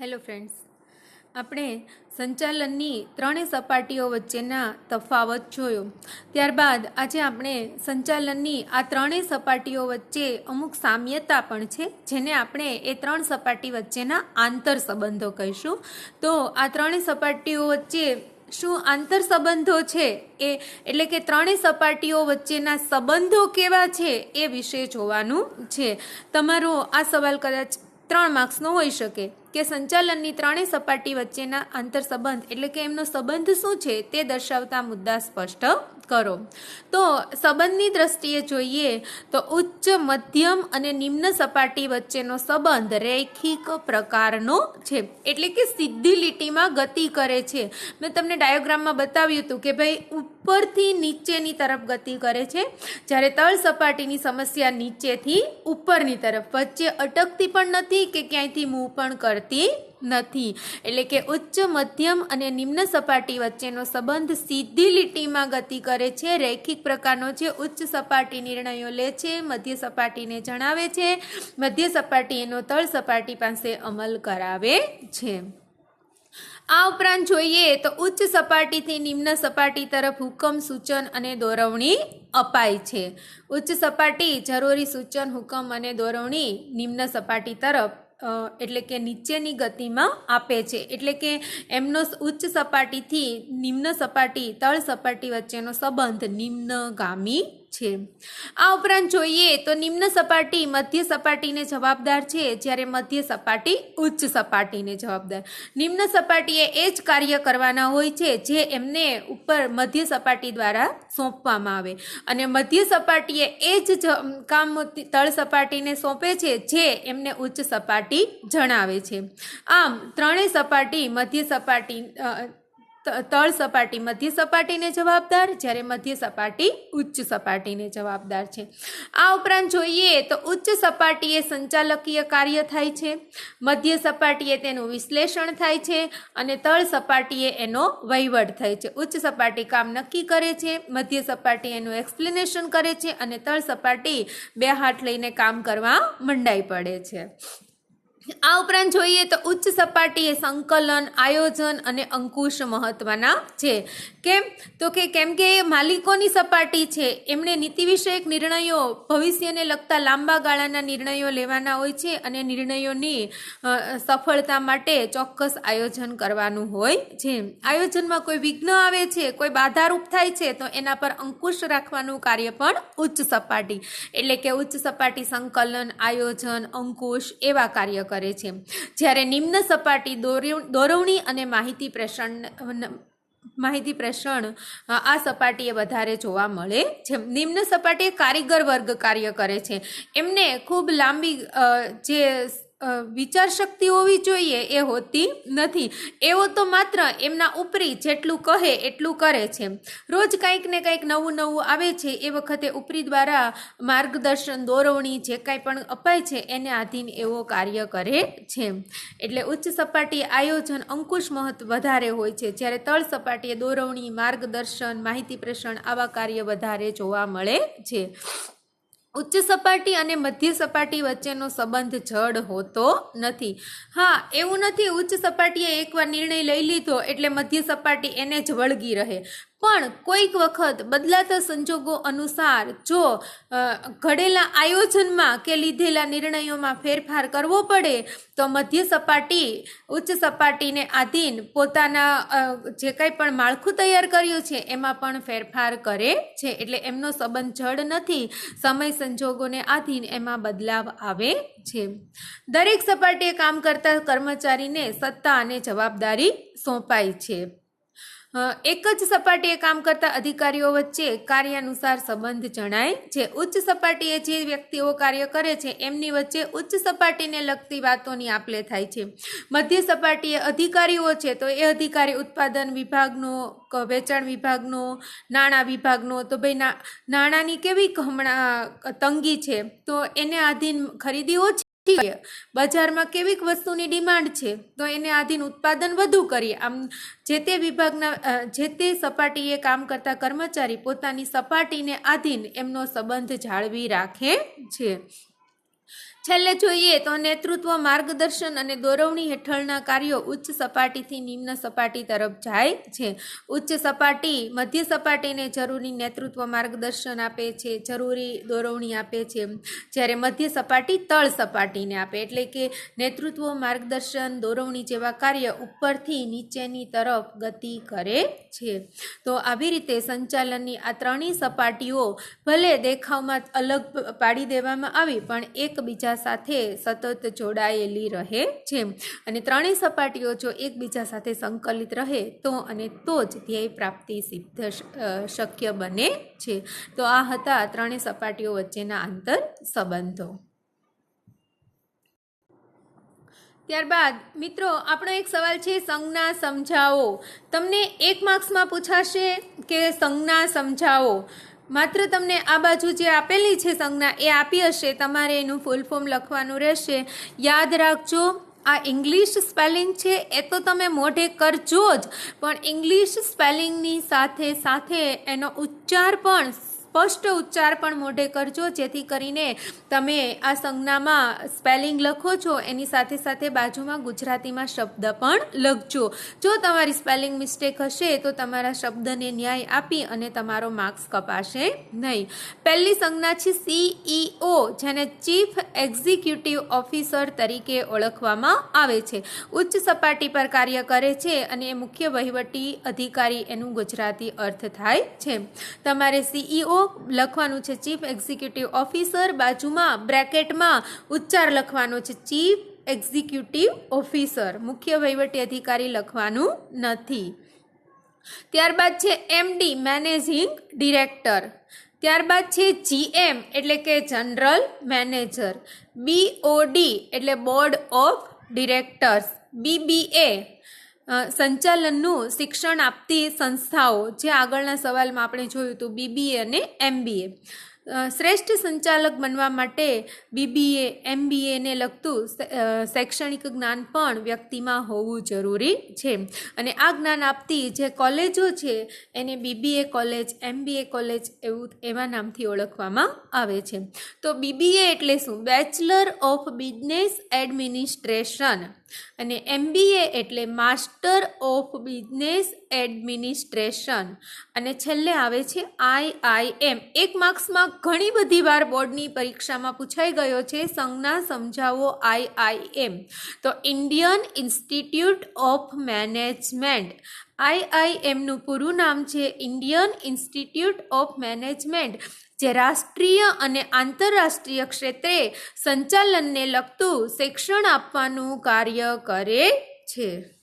Hello friends આપણે સંચાલનની ત્રણેય સપાટીઓ વચ્ચેના તફાવત જોયો. ત્યારબાદ આજે આપણે સંચાલનની આ ત્રણેય સપાટીઓ વચ્ચે અમુક સામ્યતા પણ છે, જેને આપણે એ ત્રણ સપાટી વચ્ચેના આંતર સંબંધો કહીશું. તો આ ત્રણેય સપાટીઓ વચ્ચે શું આંતર સંબંધો છે? એ એટલે કે ત્રણેય સપાટીઓ વચ્ચેના સંબંધો કેવા છે એ વિશે જોવાનું છે. તમારો આ સવાલ કદાચ ત્રણ માર્ક્સનો હોઈ શકે કે સંચાલનની ત્રણેય સપાટી વચ્ચેના આંતર સંબંધ એટલે કે એમનો સંબંધ શું છે તે દર્શાવતા મુદ્દા સ્પષ્ટ કરો. તો સંબંધની દ્રષ્ટિએ જોઈએ તો ઉચ્ચ, મધ્યમ અને નિમ્ન સપાટી વચ્ચેનો સંબંધ રૈખિક પ્રકારનો છે. એટલે કે સીધી લીટીમાં ગતિ કરે છે. મેં તમને ડાયોગ્રામમાં બતાવ્યું હતું કે ભાઈ ઉપરથી નીચેની તરફ ગતિ કરે છે. જ્યારે તળ સપાટીની સમસ્યા નીચેથી ઉપરની તરફ વચ્ચે અટકતી પણ નથી કે ક્યાંયથી મૂવ પણ કરતી નથી. એટલે કે ઉચ્ચ, મધ્યમ અને નિમ્ન સપાટી વચ્ચેનો સંબંધ સીધી લીટીમાં ગતિ કરે છે. રૈખિક પ્રકારનો છે ઉચ્ચ સપાટી નિર્ણયો લે છે, મધ્ય સપાટીને જણાવે છે. મધ્ય સપાટી એનો તળ સપાટી પાસે અમલ કરાવે છે. આ ઉપરાંત જોઈએ તો ઉચ્ચ સપાટીથી નિમ્ન સપાટી તરફ હુકમ સૂચન અને દોરવણી અપાય છે. ઉચ્ચ સપાટી જરૂરી સૂચન, હુકમ અને દોરવણી નિમ્ન સપાટી તરફ એટલે કે નીચેની ગતિમાં આપે છે. એટલે કે એમનો ઉચ્ચ સપાટીથી નિમ્ન સપાટી, તળ સપાટી વચ્ચેનો સંબંધ નિમ્નગામી છે. આ ઉપરાંત જોઈએ તો નિમ્ન સપાટી મધ્ય સપાટીને જવાબદાર છે, જ્યારે મધ્ય સપાટી ઉચ્ચ સપાટીને જવાબદાર. નિમ્ન સપાટીએ એ જ કાર્ય કરવાના હોય છે, જે એમને ઉપર મધ્ય સપાટી દ્વારા સોંપવામાં આવે. અને મધ્ય સપાટીએ એ જ કામ તળ સપાટીને સોંપે છે, જે એમને ઉચ્ચ સપાટી જણાવે છે. આમ, ત્રણેય સપાટી મધ્ય સપાટી તળ સપાટી, મધ્ય સપાટીને જવાબદાર, જ્યારે મધ્ય સપાટી ઉચ્ચ સપાટીને જવાબદાર છે. આ ઉપરાંત જોઈએ તો ઉચ્ચ સપાટીએ સંચાલકીય કાર્ય થાય છે, મધ્ય સપાટીએ તેનું વિશ્લેષણ થાય છે અને તળ સપાટીએ એનો વહીવટ થાય છે. ઉચ્ચ સપાટી કામ નક્કી કરે છે, મધ્ય સપાટી એનું એક્સપ્લેનેશન કરે છે અને તળ સપાટી બે હાથ લઈને કામ કરવા મંડાઈ પડે છે. આ ઉપરાંત જોઈએ તો ઉચ્ચ સપાટીએ સંકલન, આયોજન અને અંકુશ મહત્વના છે. કેમ? તો કે કેમ કે માલિકોની સપાટી છે, એમણે નીતિ વિષયક નિર્ણયો ભવિષ્યને લગતા લાંબા ગાળાના નિર્ણયો લેવાના હોય છે અને નિર્ણયોની સફળતા માટે ચોક્કસ આયોજન કરવાનું હોય છે. આયોજનમાં કોઈ વિઘ્ન આવે છે, કોઈ બાધારૂપ થાય છે, તો એના પર અંકુશ રાખવાનું કાર્ય પણ ઉચ્ચ સપાટી. એટલે કે ઉચ્ચ સપાટી સંકલન, આયોજન, અંકુશ એવા કાર્ય કરે છે. જ્યારે નિમ્ન સપાટી દોરવ- દોરવણી અને માહિતી પ્રેષણ માહિતી પ્રેષણ આ સપાટીએ વધારે જોવા મળે છે. નિમ્ન સપાટીએ કારીગર વર્ગ કાર્ય કરે છે. એમને ખૂબ લાંબી જે વિચાર શક્તિ હોવી જોઈએ એ હોતી નથી. એવો તો માત્ર એમના ઉપરી જેટલું કહે એટલું કરે છે. રોજ કંઈક ને કંઈક નવું નવું આવે છે. એ વખતે ઉપરી દ્વારા માર્ગદર્શન, દોરવણી જે કાંઈ પણ અપાય છે એને આધીન એવો કાર્ય કરે છે. એટલે ઉચ્ચ સપાટી આયોજન અંકુશ મહત્વ વધારે હોય છે. જ્યારે તળ સપાટીએ દોરવણી, માર્ગદર્શન, માહિતી પ્રેષણ આવા કાર્ય વધારે જોવા મળે છે. ઉચ્ચ સપાટી અને મધ્ય સપાટી વચ્ચેનો સંબંધ જડ હોતો નથી. હા, એવું નથી. ઉચ્ચ સપાટીએ એકવાર નિર્ણય લઈ લીધો એટલે મધ્ય સપાટી એને જ વળગી રહે. પણ કોઈક વખત બદલાતા સંજોગો અનુસાર જો ઘડેલા આયોજનમાં કે લીધેલા નિર્ણયોમાં ફેરફાર કરવો પડે, તો મધ્ય સપાટી, ઉચ્ચ સપાટીને આધીન પોતાના જે કંઈ પણ માળખું તૈયાર કર્યું છે, એમાં પણ ફેરફાર કરે છે. એટલે એમનો સંબંધ જડ નથી. સમય સંજોગોને આધીન એમાં બદલાવ આવે છે. દરેક સપાટીએ કામ કરતા કર્મચારીને સત્તા અને જવાબદારી સોંપાય છે. એક જ સપાટીએ કામ કરતા અધિકારીઓ વચ્ચે કાર્યાનુસાર સંબંધ જણાય. છે ઉચ્ચ સપાટીએ જે વ્યક્તિઓ કાર્ય કરે છે, એમની વચ્ચે ઉચ્ચ સપાટીને લગતી વાતોની આપલે થાય છે. મધ્ય સપાટીએ અધિકારીઓ છે, તો એ અધિકારી ઉત્પાદન વિભાગનો વેચાણ વિભાગનો, નાણાં વિભાગનો, તો ભાઈ નાણાંની કેવી હમણાં તંગી છે, તો એને આધીન ખરીદી ઓછી કરીએ બજારમાં કેવીક વસ્તુની ડિમાન્ડ છે, તો એને આધીન ઉત્પાદન વધુ કરીએ. આમ, જે તે વિભાગના જે તે સપાટીએ કામ કરતા કર્મચારી પોતાની સપાટીને આધીન એમનો સંબંધ જાળવી રાખે છે. છેલ્લે જોઈએ તો નેતૃત્વ માર્ગદર્શન અને દોરવણી હેઠળના કાર્યો ઉચ્ચ સપાટીથી નિમ્ન સપાટી તરફ જાય છે. ઉચ્ચ સપાટી મધ્ય સપાટીને જરૂરી નેતૃત્વ માર્ગદર્શન આપે છે, જરૂરી દોરવણી આપે છે. જ્યારે મધ્ય સપાટી તળ સપાટીને આપે, એટલે કે નેતૃત્વ માર્ગદર્શન, દોરવણી જેવા કાર્ય ઉપરથી નીચેની તરફ ગતિ કરે છે. તો આવી રીતે સંચાલનની આ ત્રણેય સપાટીઓ ભલે દેખાવમાં અલગ પાડી દેવામાં આવી, પણ એકબીજા સાથે સતત જોડાયેલી રહે છે અને ત્રણેય સપાટીઓ જો એકબીજા સાથે સંકલિત રહે તો અને તો જ ધ્યેય પ્રાપ્તિ સિદ્ધ શક્ય બને છે. તો આ હતા ત્રણેય સપાટીઓ વચ્ચેના આંતર સંબંધો. ત્યારબાદ, મિત્રો, આપણો એક સવાલ છે સંજ્ઞા સમજાવો. તમને એક માર્ક્સમાં પૂછાશે કે સંજ્ઞા સમજાવો? માત્ર તમને આ બાજુ જે આપેલી છે સંજ્ઞા એ આપી હશે, તમારે એનું ફૂલ ફોર્મ લખવાનું રહેશે. યાદ રાખજો, આ ઇંગ્લિશ સ્પેલિંગ છે, એ તો તમે મોઢે કરજો જ, પણ ઇંગ્લિશ સ્પેલિંગની સાથે સાથે એનો ઉચ્ચાર પણ સ્પષ્ટ ઉચ્ચાર પણ મોઢે કરજો, જેથી કરીને તમે આ સંજ્ઞામાં સ્પેલિંગ લખો છો, એની સાથે સાથે બાજુમાં ગુજરાતીમાં શબ્દ પણ લખજો. જો તમારી સ્પેલિંગ મિસ્ટેક હશે, તો તમારા શબ્દને ન્યાય આપી અને તમારો માર્ક્સ કપાશે નહીં. પહેલી સંજ્ઞા છે સીઈઓ જેને ચીફ એક્ઝિક્યુટિવ ઓફિસર તરીકે ઓળખવામાં આવે છે. ઉચ્ચ સપાટી પર કાર્ય કરે છે અને મુખ્ય વહીવટી અધિકારી એનું ગુજરાતી અર્થ થાય છે. તમારે સીઈઓ લખવાનું છે ચીફ એક્ઝિક્યુટિવ ઓફિસર. બાજુમાં બ્રેકેટમાં ઉચ્ચાર લખવાનો છે ચીફ એક્ઝિક્યુટિવ ઓફિસર. મુખ્ય વહીવટી અધિકારી લખવાનું નથી. ત્યારબાદ છે એમડી, મેનેજિંગ ડિરેક્ટર. ત્યારબાદ છે જીએમ, એટલે કે જનરલ મેનેજર. બીઓડી, એટલે બોર્ડ ઓફ ડિરેક્ટર્સ. બીબીએ સંચાલનનું શિક્ષણ આપતી સંસ્થાઓ, જે આગળના સવાલમાં આપણે જોયું હતું, બીબીએ અને એમબીએ. શ્રેષ્ઠ સંચાલક બનવા માટે બીબીએ એમબીએને લગતું શૈક્ષણિક જ્ઞાન પણ વ્યક્તિમાં હોવું જરૂરી છે. અને આ જ્ઞાન આપતી જે કોલેજો છે, એને બીબીએ કોલેજ, એમબીએ કોલેજ એવું એવા નામથી ઓળખવામાં આવે છે. તો બીબીએ એટલે શું? Bachelor of business administration. અને એમબીએ એટલે માસ્ટર ઓફ બિઝનેસ એડમિનિસ્ટ્રેશન અને છેલ્લે આવે છે આઈઆઈએમ એક માર્ક્સમાં ઘણી બધી વાર બોર્ડની પરીક્ષામાં પૂછાઈ ગયો છે સંજ્ઞા સમજાવો આઈઆઈએમ તો ઇન્ડિયન ઇન્સ્ટિટ્યૂટ ઓફ મેનેજમેન્ટ આઈઆઈએમનું પૂરું નામ છે ઇન્ડિયન ઇન્સ્ટિટ્યૂટ ઓફ મેનેજમેન્ટ જે રાષ્ટ્રીય અને આંતરરાષ્ટ્રીય ક્ષેત્રે સંચાલનને લગતું શિક્ષણ આપવાનું કાર્ય કરે છે.